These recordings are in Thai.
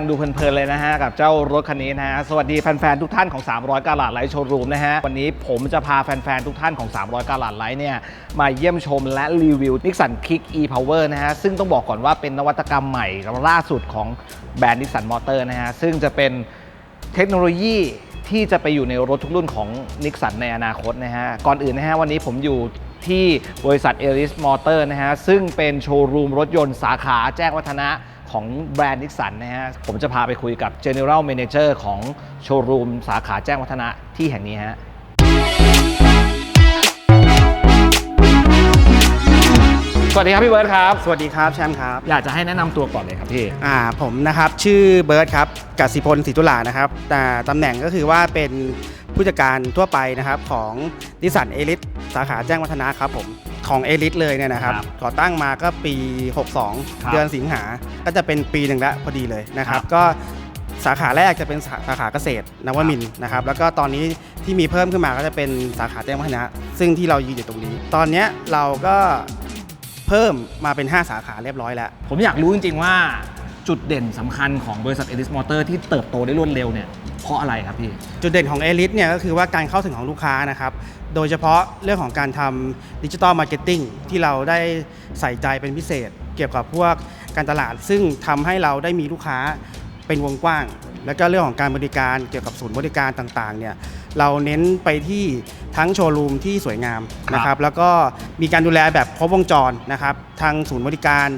ังดูเพลินๆเลยนะฮะกับเจ้ารถคันนี้นะฮะสวัสดีแฟนๆทุกท่านของ 300กาลาดไลท์โชว์รูมนะฮะวันนี้ผมจะพาแฟนๆทุกท่านของ 300กาลาดไลท์เนี่ยมาเยี่ยมชมและรีวิว Nissan Kick e-Power นะฮะซึ่งต้องบอกก่อนว่าเป็นนวัตกรรมใหม่ล่าสุดของแบรนด์ Nissan Motor นะฮะซึ่งจะเป็นเทคโนโลยีที่จะไปอยู่ในรถทุกรุ่นของ Nissan ในอนาคตนะฮะ ก่อนอื่นนะฮะ วันนี้ผมอยู่ที่บริษัท e r i s Motor นะฮะ ซึ่งเป็นโชว์รูมรถยนต์สาขาแจ้งวัฒนะ ของแบรนด์นิสสันนะฮะ ผมจะพาไปคุยกับ General Manager ของโชว์รูมสาขาแจ้งวัฒนะที่แห่งนี้ฮะสวัสดีครับพี่เบิร์ดครับ สวัสดีครับแชมป์ครับ อยากจะให้แนะนำตัวก่อนเลยครับพี่ อ่าผมนะครับ ชื่อเบิร์ดครับกสิพลศรีตุลานะครับแต่ตำแหน่งก็คือว่าเป็นผู้จัดการทั่วไปนะครับของดิสันเอลิสสาขาแจ้งวัฒนะครับผม ของเอลิสเลยเนี่ยนะครับครับก่อตั้งมาก็ปี ครับ62 เดือนสิงหา ก็จะเป็นปีหนึ่งแล้วพอดีเลยนะครับครับ ก็สาขาแรกจะเป็นสาสาขาเกษตรนวมินทร์นะครับ แล้วก็ตอนนี้ที่มีเพิ่มขึ้นมาก็จะเป็นสาขาแจ้งวัฒนะ ซึ่งที่เรายืนอยู่ตรงนี้ ตอนเนี้ยเราก็เพิ่มมาเป็น 5 สาขาเรียบร้อยแล้ว ผมอยากรู้จริงๆว่าจุดเด่นสำคัญของบริษัท e r i s Motor ที่เติบโตได้รวดเร็วเนี่ยเพราะอะไรครับพี่ จุดเด่นของ e l i t e เนี่ยก็คือว่าการเข้าถึงของลูกค้านะครับ โดยเฉพาะเรื่องของการทำดิจิตอลมาร์เก็ตติ้งที่เราได้ใส่ใจเป็นพิเศษ เกี่ยวกับพวกการตลาด ซึ่งทำให้เราได้มีลูกค้าเป็นวงกว้าง และก็เรื่องของการบริการเกี่ยวกับศูนย์บริการต่างๆเนี่ยเราเน้นไปที่ทั้งโชว์รูมที่สวยงามนะครับแล้วก็มีการดูแลแบบครบวงจรนะครับทางศูนย์บริการ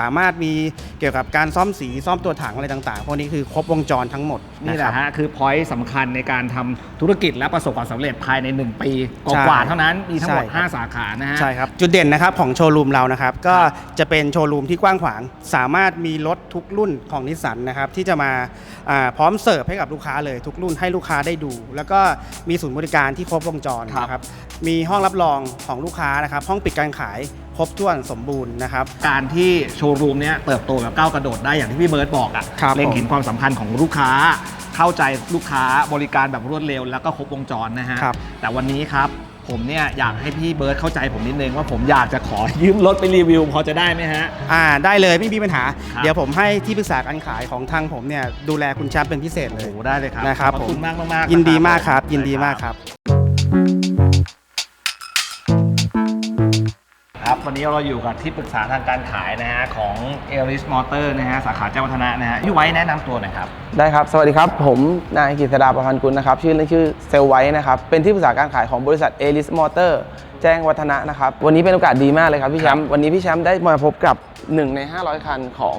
สามารถมีเกี่ยวกับการซ่อมสีซ่อมตัวถังอะไรต่างๆพวกนี้คือครบวงจรทั้งหมดนี่นะแหครับละฮะคือพอยต์สำคัญในการทำธุรกิจและประสบความสำเร็จภายใน 1 ปีกใช่ว่าๆเท่านั้นมีทั้งหมดใช่ครับ5สาขานะฮะ ใช่ครับ จุดเด่นนะครับของโชว์รูมเรานะครับ ก็จะเป็นโชว์รูมที่กว้างขวาง สามารถมีรถทุกรุ่นของนิสสันนะครับ ที่จะมาอ่าพร้อมเสิร์ฟให้กับลูกค้าเลยทุกรุ่นให้ลูกค้าได้ดู แล้วก็มีศูนย์บริการที่ครบวงจรครับ นะครับ มีห้องรับรองของลูกค้านะครับ ห้องปิดการขายครบถ้วนสมบูรณ์นะครับ การที่โชว์รูมเนี้ยเติบโตแบบก้าวกระโดดได้อย่างที่พี่เบิร์ตบอกอะครับเล็งผมเห็นความสำคัญของลูกค้า เข้าใจลูกค้าบริการแบบรวดเร็วแล้วก็ครบวงจรนะฮะ ครับแต่วันนี้ครับ ผมเนี่ยอยากให้พี่เบิร์ตเข้าใจผมนิดนึงว่าผมอยากจะขอยืมรถไปรีวิวพอจะได้ไหมฮะ อ่าได้เลยไม่มีปัญหา ครับ เดี๋ยวผมให้ที่ปรึกษาการขายของทางผมเนี่ยดูแลคุณแชมป์เป็นพิเศษเลโอ้ย โหได้เลยครับนะครับขอบผมคุณมากมากๆยินดีมากะครับ ยินดีมากครับครับ วันนี้เราอยู่กับที่ปรึกษาทางการขายนะฮะของเอลิสมอเตอร์นะฮะสาขาเจ้าวัฒนะนะฮะพี่ไว้แนะนำตัวหน่อยครับ ได้ครับ สวัสดีครับ ผมนายกฤษดาประพันธ์กุลนะครับ ชื่อเล่นชื่อเซลไว้นะครับ เป็นที่ปรึกษาการขายของบริษัทเอลิสมอเตอร์ แจ้งวัฒนะนะครับ วันนี้เป็นโอกาสดีมากเลยครับพี่แชมป์วันนี้พี่แชมป์ได้มาพบกับ 1 ใน 500 คันของ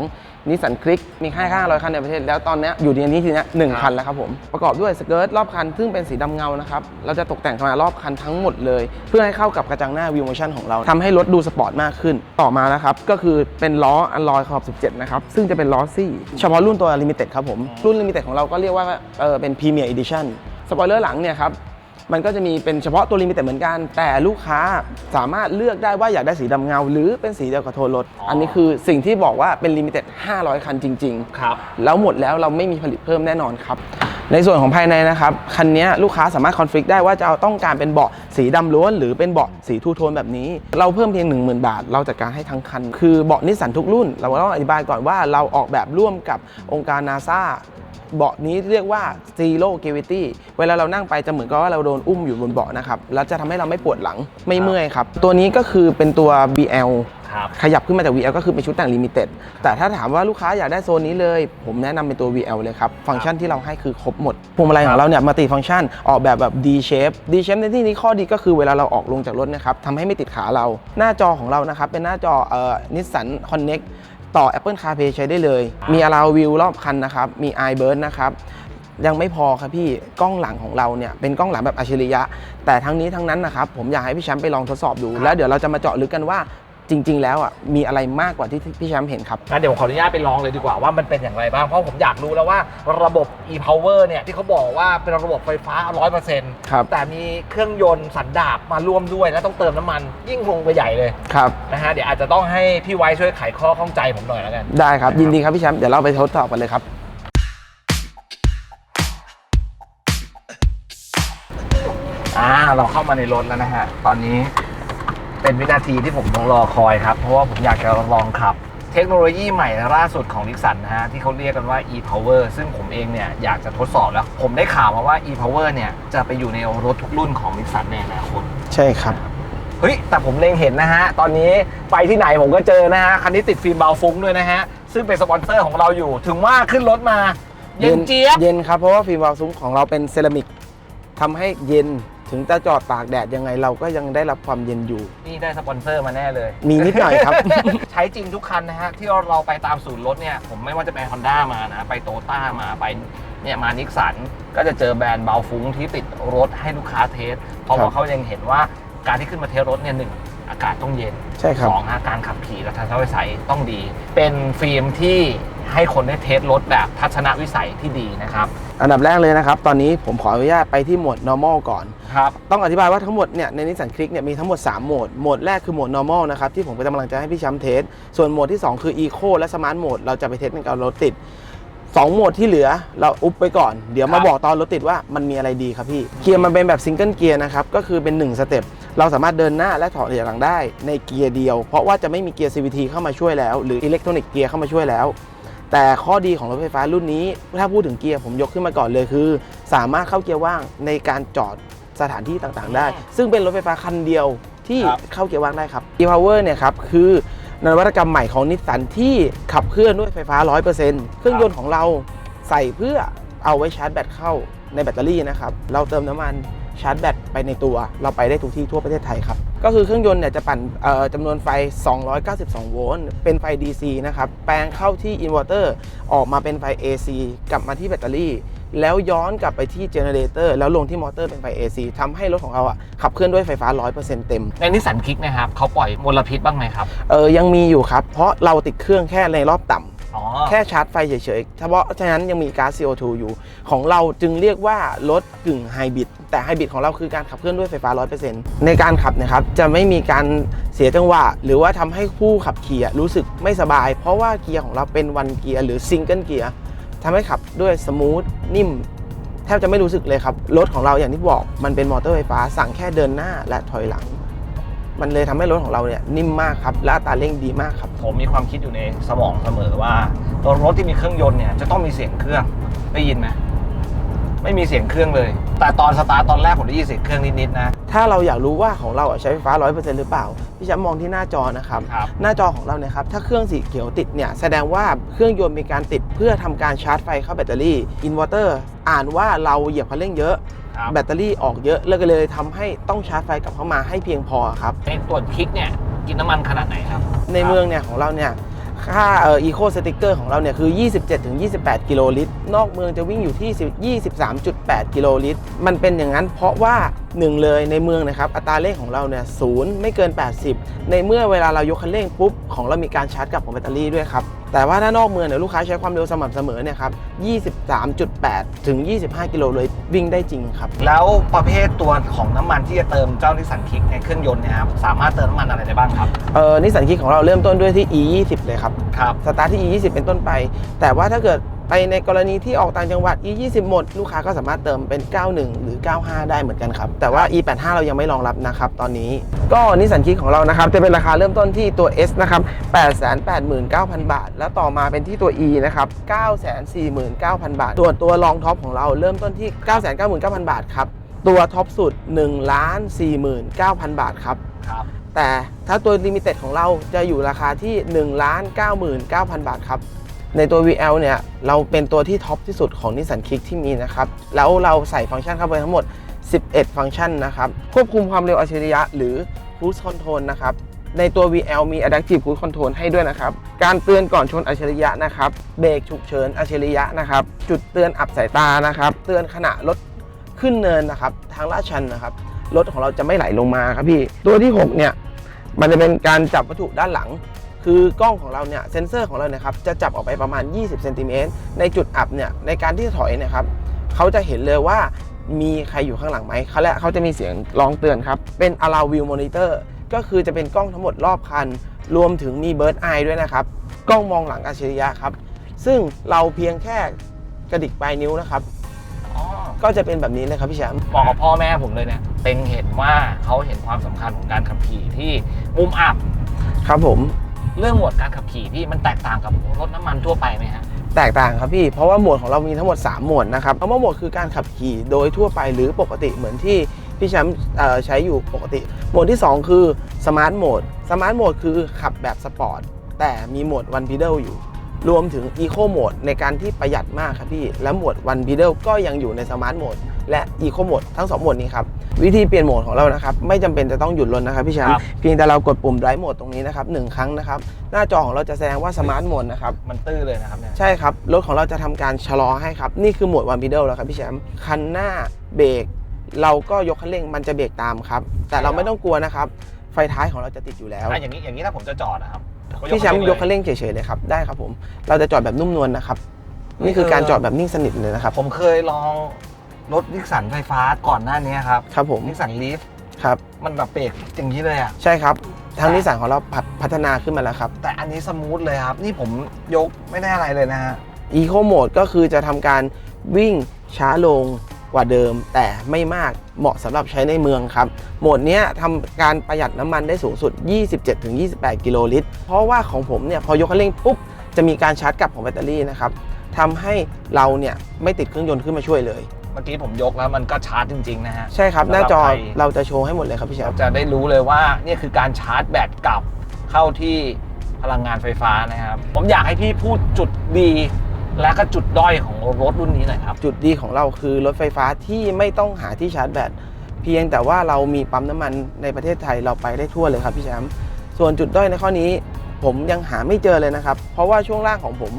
นิสสันคลิกมีแค่500คันในประเทศ แล้วตอนเนี้ยอยู่ในนี้ทีเนี้ยหนึ่งครับคันแล้วครับผม ประกอบด้วยสเกิร์ตรอบคัน ซึ่งเป็นสีดำเงานะครับ เราจะตกแต่งมารอบคันทั้งหมดเลย เพื่อให้เข้ากับกระจังหน้าวิวโมชั่นของเราทำให้รถดูสปอร์ตมากขึ้น ต่อมานะครับ ก็คือเป็นล้ออัลลอยขอบ 17 นะครับ ซึ่งจะเป็นล้อซี่ เฉพาะรุ่นตัว Limited ครับผม รุ่น Limited ของเราก็เรียกว่าเออเป็น Premier Edition สปอยเลอร์หลังเนี่ยครับ มันก็จะมีเป็นเฉพาะตัวลิมิเต็ดเหมือนกัน แต่ลูกค้าสามารถเลือกได้ว่าอยากได้สีดำเงา หรือเป็นสีเดียวกับโทนรถ อันนี้คือสิ่งที่บอกว่าเป็นลิมิเต็ด500 คันจริงๆครับแล้วหมดแล้วเราไม่มีผลิตเพิ่มแน่นอนครับ ในส่วนของภายในนะครับ คันนี้ลูกค้าสามารถคอนฟิกได้ว่าจะเอาต้องการเป็นเบาะสีดำล้วน หรือเป็นเบาะสีทูโทนแบบนี้ เราเพิ่มเพียง 10,000 บาท เราจัดการให้ทั้งคัน คือเบาะนิสสันทุกรุ่น เราต้องอธิบายก่อนว่าเราออกแบบร่วมกับองค์การนาซา เบาะนี้เรียกว่า zero gravity เวลาเรานั่งไปจะเหมือนกับว่าเราโดนอุ้มอยู่บนเบาะนะครับ แล้วจะทำให้เราไม่ปวดหลังไม่เมื่อยครับ ตัวนี้ก็คือเป็นตัว BL ครับ ขยับขึ้นมาจาก VL ก็คือเป็นชุดแต่งลิมิเต็ด แต่ถ้าถามว่าลูกค้าอยากได้โซนนี้เลย ผมแนะนำเป็นตัว VL เลยครับ ฟังก์ชันที่เราให้คือครบหมด พวงมาลัยของเราเนี่ยมัลติฟังก์ชันออกแบบแบบ D shape D shape ในที่นี้ข้อดีก็คือเวลาเราออกลงจากรถนะครับทำให้ไม่ติดขาเรา หน้าจอของเรานะครับเป็นหน้าจอเอ่อ Nissan Connect ต่อ Apple CarPlay ใช้ได้เลย มี Allow View รอบคันนะครับ มี iBurn นะครับ ยังไม่พอครับพี่ กล้องหลังของเราเนี่ย เป็นกล้องหลังแบบอัจฉริยะ แต่ทั้งนี้ทั้งนั้นนะครับ ผมอยากให้พี่แชมป์ไปลองทดสอบดู แล้วเดี๋ยวเราจะมาเจาะลึกกันว่า จริง ๆ แล้วอะมีอะไรมากกว่าที่พี่แชมป์เห็นครับ งั้นเดี๋ยวผมขออนุญาตไปลองเลยดีกว่าว่ามันเป็นอย่างไรบ้าง เพราะผมอยากรู้แล้วว่าระบบ e-power เนี่ยที่เขาบอกว่าเป็นระบบไฟฟ้า 100%ครับ แต่มีเครื่องยนต์สันดาปมาร่วมด้วย และต้องเติมน้ำมันยิ่งคงไปใหญ่เลยครับ นะฮะเดี๋ยวอาจจะต้องให้พี่ไว้ช่วยไขข้อข้องใจผมหน่อยแล้วกัน ได้ครับ ยินดีครับพี่แชมป์เดี๋ยวเราไปทดสอบกันเลยครับ อ่าเราเข้ามาในรถแล้วนะฮะ ตอนนี้ เป็นวินาทีที่ผมต้องรอคอยครับ เพราะว่าผมอยากจะลองขับ เทคโนโลยีใหม่ล่าสุดของนิสสันนะฮะที่เขาเรียกกันว่า e-power ซึ่งผมเองเนี่ยอยากจะทดสอบแล้ว ผมได้ข่าวมาว่า e-power เนี่ยจะไปอยู่ในรถทุกรุ่นของนิสสันในอนาคตใช่ครับ เฮ้ย แต่ผมเล็งเห็นนะฮะ ตอนนี้ไปที่ไหนผมก็เจอนะฮะ คันนี้ติดฟิล์มเบาฟุ้งด้วยนะฮะ ซึ่งเป็นสปอนเซอร์ของเราอยู่ ถึงว่าขึ้นรถมา เย็นเจี๊ยบ เย็นครับ เพราะว่าฟิล์มวาล์วซุ้มของเราเป็นเซรามิกทำให้เย็น ถึงจะจอดตากแดดยังไงเราก็ยังได้รับความเย็นอยู่ นี่ได้สปอนเซอร์มาแน่เลย มีนิดหน่อยครับ ใช้จริงทุกคันนะฮะ ที่เราไปตามศูนย์รถเนี่ย ผมไม่ว่าจะไป Honda มานะ ไปโตต้ามาไปเนี่ยมานิกสัน ก็จะเจอแบรนด์เบาฟุ้งที่ติดรถให้ลูกค้าเทส เพราะครับว่าเขายังเห็นว่าการที่ขึ้นมาเทสรถเนี่ยหนึ่ง อากาศต้องเย็นใช่ครับ สองฮะการขับขี่และทัศนวิสัยต้องดี เป็นฟิล์มที่ให้คนได้เทสรถแบบทัศนวิสัยที่ดีนะครับ อันดับแรกเลยนะครับ ตอนนี้ผมขออนุญาตไปที่โหมด normal ก่อน ครับ ต้องอธิบายว่าทั้งหมดเนี่ยในนิสสันคลิกเนี่ยมีทั้งหมด 3 โหมด โหมดแรกคือโหมด normal นะครับ ที่ผมกำลังจะให้พี่แช้ำเทส ส่วนโหมดที่ 2 คือ eco และ smart mode เราจะไปเทสในการรถติด 2 โหมดที่เหลือเราอุบไปก่อน เดี๋ยวคมารับ บอกตอนรถติดว่ามันมีอะไรดีครับพี่ เกียร์มันเป็นแบบซิงเกิลเกียร์นะครับ ก็คือเป็น 1 สเต็ป เราสามารถเดินหน้าและถอยหลังได้ในเกียร์เดียว เพราะว่าจะไม่มีเกียร์ CVT เข้ามาช่วยแล้ว หรืออิเล็กทรอนิกส์เกียร์เข้ามาช่วยแล้ว แต่ข้อดีของรถไฟฟ้ารุ่นนี้ ถ้าพูดถึงเกียร์ผมยกขึ้นมาก่อนเลยคือ สามารถเข้าเกียร์ว่างในการจอดสถานที่ต่างๆ ได้ ซึ่งเป็นรถไฟฟ้าคันเดียวที่ครับเข้าเกียร์ว่างได้ครับ e-power เนี่ยครับคือนวัตกรรมใหม่ของนิสสันที่ขับเคลื่อนด้วยไฟฟ้า 100%เครื่องยนต์ของเราใส่เพื่อเอาไว้ชาร์จแบตเข้าในแบตเตอรี่นะครับ เราเติมน้ำมัน ชาร์จแบตไปในตัว เราไปได้ทุกที่ทั่วประเทศไทยครับ ก็คือเครื่องยนต์เนี่ยจะปั่นเอ่อจำนวนไฟ 292 โวลต์ เป็นไฟ DC นะครับ แปลงเข้าที่อินเวอร์เตอร์ ออกมาเป็นไฟ AC กลับมาที่แบตเตอรี่ แล้วย้อนกลับไปที่เจเนเรเตอร์แล้วลงที่มอเตอร์เป็นไฟ AC ทำให้รถของเราอะขับเคลื่อนด้วยไฟฟ้า 100%เต็ม ในนิสสันคิกนะครับเขาปล่อยมลพิษบ้างไหมครับ เออยังมีอยู่ครับ เพราะเราติดเครื่องแค่ในรอบต่ำอ๋อ แค่ชาร์จไฟเฉยๆ เฉพาะฉะนั้นยังมีก๊าซ CO2 อยู่ ของเราจึงเรียกว่ารถกึ่งไฮบริดแต่ไฮบริดของเราคือการขับเคลื่อนด้วยไฟฟ้า 100%ในการขับนะครับจะไม่มีการเสียจังหวะ หรือว่าทำให้ผู้ขับขี่รู้สึกไม่สบาย เพราะว่าเกียร์ของเราเป็นวันเกียร์หรือซิงเกิลเกียร์ทำให้ขับด้วยสมูทนิ่มแทบจะไม่รู้สึกเลยครับ รถของเราอย่างที่บอกมันเป็นมอเตอร์ไฟฟ้าสั่งแค่เดินหน้าและถอยหลัง มันเลยทำให้รถของเราเนี่ยนิ่มมากครับและอัตราเร่งดีมากครับ ผมมีความคิดอยู่ในสมองเสมอว่าตัวรถที่มีเครื่องยนต์เนี่ยจะต้องมีเสียงเครื่องได้ยินไหมไม่มีเสียงเครื่องเลย แต่ตอนสตาร์ทตอนแรกผมได้ยินเสียงเครื่องนิดๆนะ ถ้าเราอยากรู้ว่าของเราอะใช้ไฟฟ้า 100%หรือเปล่า พี่จะมองที่หน้าจอนะครับครับ หน้าจอของเราเนี่ยครับ ถ้าเครื่องสีเขียวติดเนี่ย แสดงว่าเครื่องยนต์มีการติดเพื่อทำการชาร์จไฟเข้าแบตเตอรี่ อินเวอร์เตอร์ อ่านว่าเราเหยียบคันเร่งเยอะครับ แบตเตอรี่ออกเยอะเลยก็เลยทำให้ต้องชาร์จไฟกลับเข้ามาให้เพียงพอครับในตัวคิกเนี่ยกินน้ำมันขนาดไหนครับ ในเมืองเนี่ยของเราเนี่ยค่าเอ่อ eco sticker ของเราเนี่ยคือ 27-28 กิโลลิตร นอกเมืองจะวิ่งอยู่ที่ 23.8 กิโลลิตร มันเป็นอย่างนั้นเพราะว่า หนึ่งเลยในเมืองนะครับอัตราเร่งของเราเนี่ยศูนย์ไม่เกิน 80 ในเมื่อเวลาเรายกคันเร่งปุ๊บของเรามีการชาร์จกลับของแบตเตอรี่ด้วยครับแต่ว่าถ้านอกเมืองเนี่ยลูกค้าใช้ความเร็วสม่ำเสมอเนี่ยครับ 23.8 ถึง 25 กิโลลิตรวิ่งได้จริงครับ แล้วประเภทตัวของน้ำมันที่จะเติมเจ้านิสสันคิกในเครื่องยนต์เนี่ยครับสามารถเติมน้ำมันอะไรได้บ้างครับ เออนิสสันคิกของเราเริ่มต้นด้วยที่ E20 เลยครับ ครับ สตาร์ทที่ E20 เป็นต้นไป แต่ว่าถ้าเกิด ไปในกรณีที่ออกต่างจังหวัด E20 หมด ลูกค้าก็สามารถเติมเป็น 91 หรือ 95 ได้เหมือนกันครับ แต่ว่า E85 เรายังไม่รองรับนะครับตอนนี้ ก็นิสสันคิกของเรานะครับ จะเป็นราคาเริ่มต้นที่ตัว S นะครับ 889,000 บาท แล้วต่อมาเป็นที่ตัว E นะครับ 949,000 บาทส่วนตัวรองท็อปของเราเริ่มต้นที่ 999,000 บาทครับตัวท็อปสุด1,49,000 บาทครับครับแต่ถ้าตัวลิมิเต็ดของเราจะอยู่ราคาที่1 9 9 0 0 0 บาทครับ ในตัว VL เนี่ยเราเป็นตัวที่ท็อปที่สุดของ Nissan Kick ที่มีนะครับ แล้วเราใส่ฟังก์ชันเข้าไปทั้งหมด 11 ฟังก์ชันนะครับ ควบคุมความเร็วอัจฉริยะหรือ Cruise Control นะครับ ในตัว VL มี Adaptive Cruise Control ให้ด้วยนะครับ การเตือนก่อนชนอัจฉริยะนะครับ เบรกฉุกเฉินอัจฉริยะนะครับ จุดเตือนอับสายตานะครับ เตือนขณะรถขึ้นเนินนะครับ ทางลาดชันนะครับ รถของเราจะไม่ไหลลงมาครับพี่ ตัวที่ 6 เนี่ย มันจะเป็นการจับวัตถุด้านหลัง คือกล้องของเราเนี่ยเซ็นเซอร์ของเราเนี่ยครับจะจับออกไปประมาณ 20เซนติเมตรในจุดอับเนี่ยในการที่จะถอยเนะครับเขาจะเห็นเลยว่ามีใครอยู่ข้างหลังไหมเขาและเขาจะมีเสียงร้องเตือนครับ เป็น Allow View Monitor ก็คือจะเป็นกล้องทั้งหมดรอบคัน รวมถึงมี Bird Eye ด้วยนะครับ กล้องมองหลังอัจฉริยะครับ ซึ่งเราเพียงแค่กระดิกปลายนิ้วนะครับอ๋อก็จะเป็นแบบนี้เลยครับพี่แชมป์บอกกับพ่อแม่ผมเลยเนี่ยเต็งเห็นว่าเขาเห็นความสำคัญของการขับขี่ที่มุมอับครับผม เรื่องหมวดการขับขี่พี่มันแตกต่างกับรถน้ำมันทั่วไปไหมฮะ แตกต่างครับพี่ เพราะว่าหมวดของเรามีทั้งหมด 3 หมวดนะครับคำว่าหมวดคือการขับขี่โดยทั่วไปหรือปกติเหมือนที่พี่แชมป์เอ่อใช้อยู่ปกติ หมวดที่ 2 คือสมาร์ทโหมดสมาร์ทโหมดคือขับแบบสปอร์ตแต่มีโหมดวันพีเดิลอยู่ รวมถึงอีโคโหมดในการที่ประหยัดมากครับพี่ และโหมดวันพีเดิลก็ยังอยู่ในสมาร์ทโหมดและอีโคโหมดทั้ง 2 โหมดนี้ครับ วิธีเปลี่ยนโหมดของเรานะครับ ไม่จำเป็นจะต้องหยุดรถนะครับพี่แชมครัป์บเพียงแต่เรากดปุ่มไดรฟ์โหมดตรงนี้นะครับหนึ่งครั้งนะครับ หน้าจอของเราจะแสดงว่าสมาร์ทโหมดนะครับ มันตื้อเลยนะครับเนี่ยใช่ครับ รถของเราจะทำการชะลอให้ครับ นี่คือโหมดวันพีเดิลแล้วครับพี่แชมป์คันหน้าเบรกเราก็ยกคันเร่งมันจะเบรกตามครับแต่เราไม่ต้องกลัวนะครับไฟท้ายของเราจะติดอยู่แล้วอะอย่างนี้อย่างนี้ถ้าผมจะจอดนะครับเขา พี่แชมป์ยกคันเร่งเร่งเฉยๆเลยครับได้ครับผม เราจะจอดแบบนุ่มนวลนะครับ นี่คือการจอดแบบนิ่งสนิทเลยนะครับ ผมเคยลองรถนิสสันไฟฟ้าก่อนหน้านี้ครับครับผมนิสสันลีฟครับมันแบบเบรกอย่างนี้เลยอะใช่ครับทางนิสสันของเราพัฒพัฒนาขึ้นมาแล้วครับ แต่อันนี้สมูทเลยครับ นี่ผมยกไม่ได้อะไรเลยนะฮะ Eco Mode ก็คือจะทำการวิ่งช้าลง กว่าเดิม แต่ไม่มากเหมาะสำหรับใช้ในเมืองครับ โหมดเนี้ยทำการประหยัดน้ำมันได้สูงสุด 27-28 กิโลลิตร เพราะว่าของผมเนี่ยพอยกคันเร่งปุ๊บจะมีการชาร์จกลับของแบตเตอรี่นะครับทำให้เราเนี่ยไม่ติดเครื่องยนต์ขึ้นมาช่วยเลยเมื่อกี้ผมยกแล้วมันก็ชาร์จจริงๆนะฮะใช่ครับสำหหรับน้าจอใครเราจะโชว์ให้หมดเลยครับพี่แชเรามป์จะได้รู้เลยว่านี่คือการชาร์จแบตกลับเข้าที่พลังงานไฟฟ้านะครับ ผมอยากให้พี่พูดจุดดี และก็จุดด้อยของรถรุ่นนี้หน่อยครับ จุดดีของเราคือรถไฟฟ้าที่ไม่ต้องหาที่ชาร์จแบตเพียงแต่ว่าเรามีปั๊มน้ำมันในประเทศไทยเราไปได้ทั่วเลยครับพี่แชมป์ส่วนจุดด้อยในข้อนี้ ผมยังหาไม่เจอเลยนะครับ เพราะว่าช่วงล่างของผม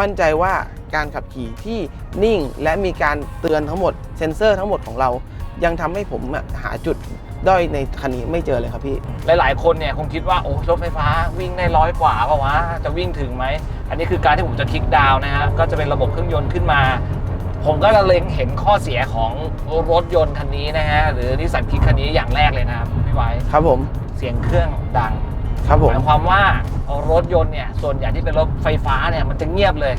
มั่นใจว่าการขับขี่ที่นิ่งและมีการเตือนทั้งหมดเซ็นเซอร์ทั้งหมดของเรายังทำให้ผมหาจุด ด้อยในคันนี้ไม่เจอเลยครับพี่ หลาย ๆ คนเนี่ยคงคิดว่าโอ้รถไฟฟ้าวิ่งได้ร้อยกว่าเปล่าวะจะวิ่งถึงไหม อันนี้คือการที่ผมจะคลิกดาวน์นะฮะก็จะเป็นระบบเครื่องยนต์ขึ้นมา ผมก็จะเล็งเห็นข้อเสียของรถยนต์คันนี้นะฮะหรือนิสสันคิกคันนี้อย่างแรกเลยนะครับพี่ไว้ครับผมเสียงเครื่องดังครับผมหมายความว่ารถยนต์เนี่ยส่วนใหญ่ที่เป็นรถไฟฟ้าเนี่ยมันจะเงียบเลย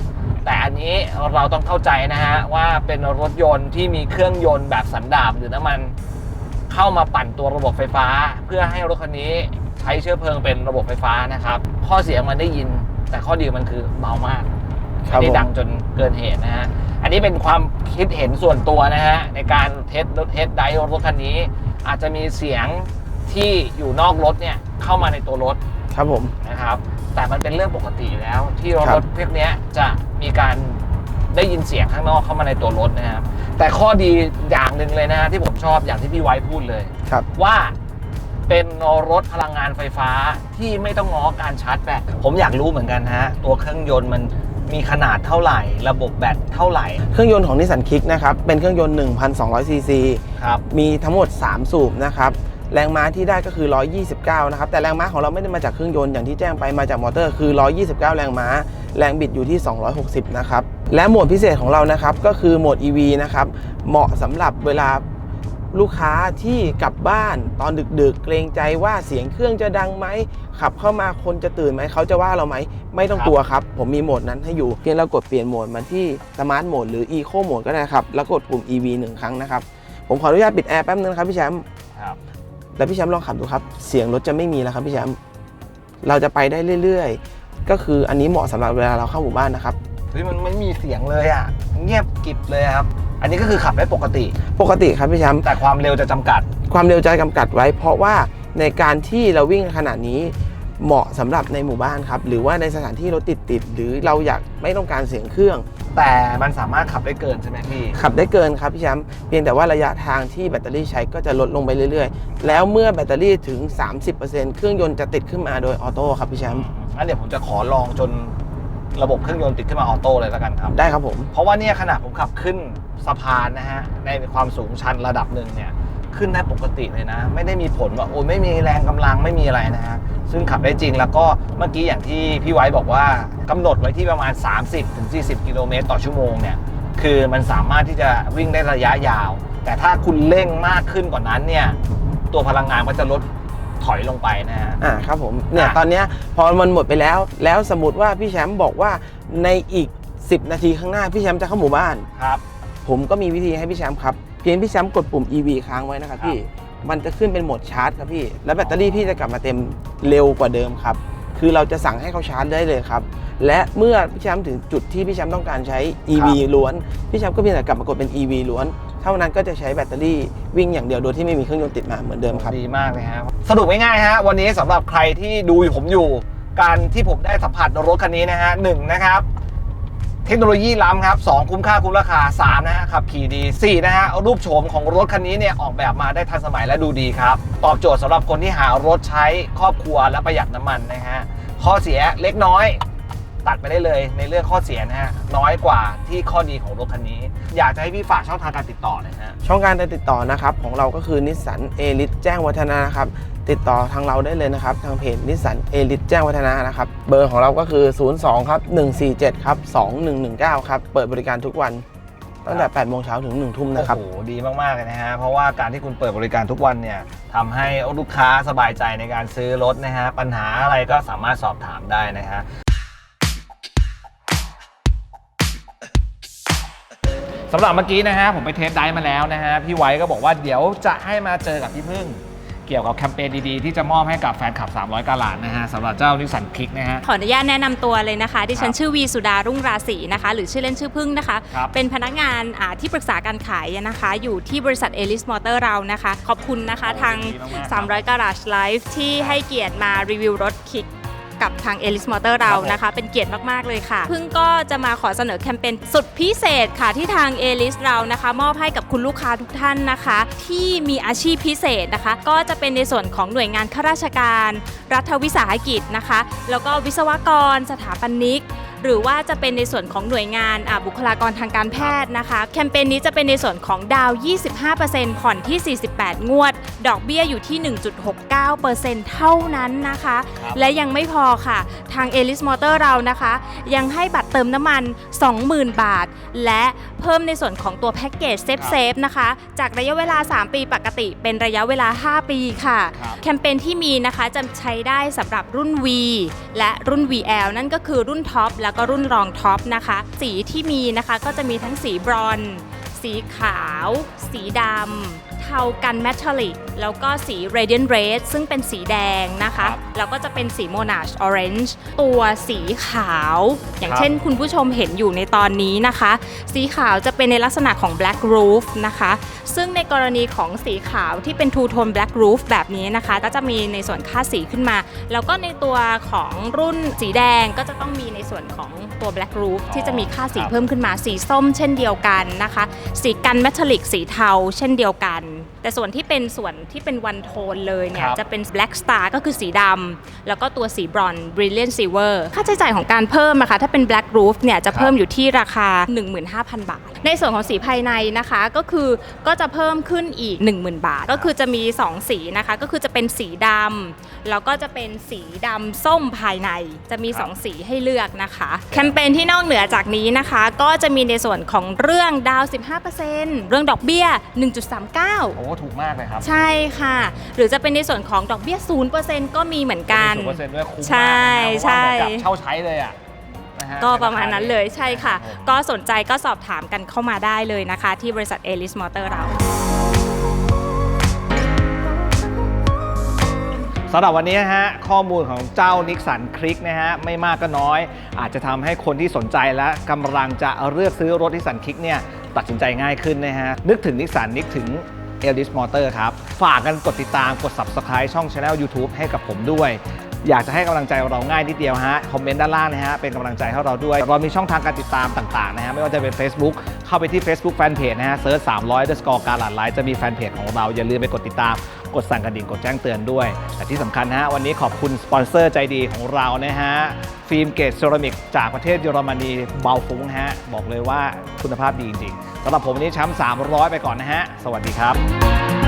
แต่อันนี้เราต้องเข้าใจนะฮะว่าเป็นรถยนต์ที่มีเครื่องยนต์แบบสันดาปหรือน้ำมัน เข้ามาปั่นตัวระบบไฟฟ้า เพื่อให้รถคันนี้ใช้เชื้อเพลิงเป็นระบบไฟฟ้านะครับ ข้อเสียมันได้ยิน แต่ข้อดีมันคือเบามากครัไม่บได้ผมดังจนเกินเหตุนะฮะอันนี้เป็นความคิดเห็นส่วนตัวนะฮะในการเทสรถเทสไดรถคันนี้ อาจจะมีเสียงที่อยู่นอกรถเนี่ยเข้ามาในตัวรถครับผมนะครับ แต่มันเป็นเรื่องปกติอยู่แล้ว ที่ครัรบถพวกเนี้ยจะมีการ ได้ยินเสียงข้างนอกเข้ามาในตัวรถนะครับ แต่ข้อดีอย่างหนึ่งเลยนะฮะที่ผมชอบอย่างที่พี่ไว้พูดเลยครับ ว่าเป็นรถพลังงานไฟฟ้าที่ไม่ต้องง้อการชาร์จแบตผมอยากรู้เหมือนกันฮะตัวเครื่องยนต์มันมีขนาดเท่าไหร่ ระบบแบตเท่าไหร่ เครื่องยนต์ของนิสสันคิกนะครับ เป็นเครื่องยนต์ 1,200 ซีซี ครับ มีทั้งหมด 3 สูบนะครับ แรงม้าที่ได้ก็คือ 129 นะครับ แต่แรงม้าของเราไม่ได้มาจากเครื่องยนต์อย่างที่แจ้งไปมาจากมอเตอร์คือ 129 แรงม้า แรงบิดอยู่ที่ 260 นะครับ และโหมดพิเศษของเรานะครับก็คือโหมด EV นะครับเหมาะสำหรับเวลาลูกค้าที่กลับบ้านตอนดึกๆ เกรงใจว่าเสียงเครื่องจะดังไหมขับเข้ามาคนจะตื่นไหมเขาจะว่าเราไหม ไม่ต้องกลัวครับ ผมมีโหมดนั้นให้อยู่ เพียงเรากดเปลี่ยนโหมดมาที่สมาร์ทโหมดหรือ Eco โหมดก็ได้ครับ แล้วกดปุ่ม EV หนึ่งครั้งนะครับ ผมขออนุญาตปิดแอร์แป๊บนึงนะครับพี่แชมป์ครับแล้วพี่แชมป์ลองขับดูครับ เสียงรถจะไม่มีแล้วครับพี่แชมป์เราจะไปได้เรื่อย ๆ ก็คืออันนี้เหมาะสำหรับเวลาเราเข้าหมู่บ้านนะครับ เฮ้ยมันไม่มีเสียงเลยอะ เงียบกริบเลยครับ อันนี้ก็คือขับได้ปกติ ปกติครับพี่แชมป์แต่ความเร็วจะจำกัด ความเร็วใจกำกัดไว้ เพราะว่าในการที่เราวิ่งขนาดนี้เหมาะสำหรับในหมู่บ้านครับ หรือว่าในสถานที่รถติดติดๆหรือเราอยากไม่ต้องการเสียงเครื่อง แต่มันสามารถขับได้เกินใช่ไหมพี่ ขับได้เกินครับพี่แชมป์เพียงแต่ว่าระยะทางที่แบตเตอรี่ใช้ก็จะลดลงไปเรื่อยๆ แล้วเมื่อแบตเตอรี่ถึง 30%เครื่องยนต์จะติดขึ้นมาโดยออโต้ครับพี่แชมป์ งั้นเดี๋ยวผมจะขอลองจน ระบบเครื่องยนต์ติดขึ้นมาออโต้เลยแล้วกันครับ ได้ครับผม เพราะว่าเนี่ยขนาดผมขับขึ้นสะพานนะฮะในความสูงชันระดับหนึ่งเนี่ยขึ้นได้ปกติเลยนะ ไม่ได้มีผลว่าโอ้ยไม่มีแรงกำลังไม่มีอะไรนะฮะซึ่งขับได้จริงแล้วก็เมื่อกี้อย่างที่พี่ไว้บอกว่ากำหนดไว้ที่ประมาณ 30-40 กิโลเมตรต่อชั่วโมงเนี่ยคือมันสามารถที่จะวิ่งได้ระยะยาว แต่ถ้าคุณเร่งมากขึ้นกว่านั้นเนี่ยตัวพลังงานก็จะลด ถอยลงไปนะฮะอ่าครับผมเนี่ยอะตอนเนี้ยพอมันหมดไปแล้ว แล้วสมมติว่าพี่แชมป์บอกว่าในอีก 10 นาทีข้างหน้าพี่แชมป์จะเข้าหมู่บ้าน ครับ ผมก็มีวิธีให้พี่แชมป์ครับ เพียงพี่แชมป์กดปุ่ม EV ค้างไว้นะครับพี่มันจะขึ้นเป็นโหมดชาร์จครับพี่ แล้วแบตเตอรี่พี่จะกลับมาเต็มเร็วกว่าเดิมครับ คือเราจะสั่งให้เขาชาร์จได้เลยครับ และเมื่อพี่แชมป์ถึงจุดที่พี่แชมป์ต้องการใช้ EV ล้วน พี่แชมป์ก็เพียงแต่กลับมากดเป็น EV ล้วน เท่านั้นก็จะใช้แบตเตอรี่วิ่งอย่างเดียวโดยที่ไม่มีเครื่องยนต์ติดมาเหมือนเดิมครับ ดีมากเลยฮะสรุปง่ายๆฮะวันนี้สำหรับใครที่ดูอยู่ผมอยู่ การที่ผมได้สัมผัสรถคันนี้นะฮะหนึ่งนะครับ เทคโนโลยีล้ำครับ2คุ้มค่าคุ้มราคา 3 นะฮะขับขี่ดี 4 นะฮะรูปโฉมของรถคันนี้เนี่ยออกแบบมาได้ทันสมัยและดูดีครับ ตอบโจทย์สำหรับคนที่หารถใช้ครอบครัวและประหยัดน้ำมันนะฮะข้อเสียเล็กน้อยตัดไปได้เลยในเรื่องข้อเสียนะฮะน้อยกว่าที่ข้อดีของรถคันนี้ อยากจะให้พี่ฝากช่องทางการติดต่อหน่อยฮะช่องการติดต่อนะครับของเราก็คือนิสสันเอลิทแจ้งวัฒนะนะครับ ติดต่อทางเราได้เลยนะครับ ทางเพจนิสสันเอลิทแจ้งวัฒนะนะครับ เบอร์ของเราก็คือ 02ครับ147ครับ2119ครับ เปิดบริการทุกวัน ตั้งแต่8โมงเช้าถึง1ทุ่มนะครับ โอ้โห ดีมาก ๆ เลยนะฮะ เพราะว่าการที่คุณเปิดบริการทุกวันเนี่ยทำให้ลูกค้าสบายใจในการซื้อรถนะฮะ ปัญหาอะไรก็สามารถสอบถามได้นะฮะสำหรับเมื่อกี้นะฮะผมไปเทสไดฟ์มาแล้วนะฮะพี่ไว้ก็บอกว่าเดี๋ยวจะให้มาเจอกับพี่พึ่ง เกี่ยวกับแคมเปญดีๆ ที่จะมอบให้กับแฟนคลับ 300 กาลาดนะฮะสำหรับเจ้านิสสันคลิกนะฮะ ขออนุญาตแนะนำตัวเลยนะคะ ดิฉัคนรับชื่อวีสุดารุ่งราศีนะคะ หรือชื่อเล่นชื่อพึ่งนะคะ ครับเป็นพนักงานอ่าที่ปรึกษาการขายนะคะ อยู่ที่บริษัทเอลิสมอเตอร์เรานะคะ ขอบคุณนะคะทางดีมากๆครับ 300 Garage Life ที่ให้เกียรติมารีวิวรถคิก กับทางเอลิสมอเตอร์เราครับผมนะคะ เป็นเกียรติมาก ๆ เลยค่ะ พึ่งก็จะมาขอเสนอแคมเปญสุดพิเศษค่ะที่ทางเอลิสเรานะคะ มอบให้กับคุณลูกค้าทุกท่านนะคะ ที่มีอาชีพพิเศษนะคะ ก็จะเป็นในส่วนของหน่วยงานข้าราชการ รัฐวิสาหกิจนะคะ แล้วก็วิศวกร สถาปนิก หรือว่าจะเป็นในส่วนของหน่วยงานอ่าบุคลากรทางการแพทย์นะคะแคมเปญนี้จะเป็นในส่วนของดาว 25%ผ่อนที่ 48 งวด ดอกเบี้ยอยู่ที่ 1.69%เท่านั้นนะคะครับและยังไม่พอค่ะทาง e l i s Motor เรานะคะ ยังให้บัตรเติมน้ำมัน 20,000 บาท และเพิ่มในส่วนของตัวแพ็กเกจเซฟเซฟนะคะ จากระยะเวลา 3 ปีปกติ เป็นระยะเวลา 5 ปีค่ะครับแคมเปญที่มีนะคะจะใช้ได้สำหรับรุ่น V และรุ่น VL นั่นก็คือรุ่นท็อปแล้แล้วก็รุ่นรองท็อปนะคะ สีที่มีนะคะก็จะมีทั้งสีบรอน สีขาว สีดำเทากันแมทัลลิก แล้วก็สี Radiant Red ซึ่งเป็นสีแดงนะคะครับแล้วก็จะเป็นสี Monash Orange ตัวสีขาว อย่างครับเช่นคุณผู้ชมเห็นอยู่ในตอนนี้นะคะ สีขาวจะเป็นในลักษณะของ Black Roof นะคะ ซึ่งในกรณีของสีขาวที่เป็น Two Tone Black Roof แบบนี้นะคะ ก็จะมีในส่วนค่าสีขึ้นมา แล้วก็ในตัวของรุ่นสีแดงก็จะต้องมีในส่วนของตัว Black Roof ที่จะมีค่าสีครับเพิ่มขึ้นมาสีส้มเช่นเดียวกันนะคะ สีกันแมทัลลิกสีเทาเช่นเดียวกัน แต่ส่วนที่เป็นส่วนที่เป็นวันโทนเลยเนี่คยรับ จะเป็น Black Star ก็คือสีดำแล้วก็ตัวสีบรอนซ์ Brilliant Silver ค่าใช้จ่ายของการเพิ่มนะคะถ้าเป็น Black Roof เนี่ยจะเพิ่มอยู่ที่ราคา 15,000 บาท ในส่วนของสีภายในนะคะก็คือก็จะเพิ่มขึ้นอีก 10,000 บาท ก็คือจะมี 2 สีนะคะ ก็คือจะเป็นสีดำ แล้วก็จะเป็นสีดำส้มภายใน จะมี 2 สีให้เลือกนะคะ แคมเปญที่นอกเหนือจากนี้นะคะ ก็จะมีในส่วนของเรื่องดาว 15%เรื่องดอกเบี้ย 1.39 โอ้ถูกมากเลยครับ ใช่ค่ะ หรือจะเป็นในส่วนของดอกเบี้ย 0%ก็มีเหมือนกันศูนย์เปอร์เซ็นต์ด้วยคุ้มมากใช่นะใช่เพราะว่าเหมือนกับเช่าใช้เลยอะนะฮะก็ประมาณนั้นเลยใช่ค่ะรับผมก็สนใจก็สอบถามกันเข้ามาได้เลยนะคะ ที่บริษัทเอลิสมอเตอร์เรา สำหรับวันนี้นะฮะข้อมูลของเจ้านิกสันคลิกนะฮะไม่มากก็น้อย อาจจะทำให้คนที่สนใจและกำลังจะเลือกซื้อรถนิกสันคลิกเนี่ยตัดสินใจง่ายขึ้นนะฮะนึกถึงนิกสันนึกถึงเอลิสมอเตอร์ครับ ฝากกันกดติดตามกด Subscribe ช่อง Channel YouTube ให้กับผมด้วย อยากจะให้กำลังใจเราง่ายนิดเดียวฮะคอมเมนต์ด้านล่างนะฮะเป็นกำลังใจให้เราด้วยเรามีช่องทางการติดตามต่างๆนะฮะไม่ว่าจะเป็น Facebook เข้าไปที่ Facebook Fanpage นะฮะเซิร์ช300 The Score การหลาดไลน์จะมีแฟนเพจของเราอย่าลืมไปกดติดตาม กดสั่งกระดิ่งกดแจ้งเตือนด้วยแต่ที่สำคัญนะฮะวันนี้ขอบคุณสปอนเซอร์ใจดีของเรานะฮะฟิล์มเกตเซรามิกจากประเทศเยอรมนีเบาฟุ้งฮะบอกเลยว่าคุณภาพดีจริงๆสำหรับผมวันนี้แชมป์300 ไปก่อนนะฮะ สวัสดีครับ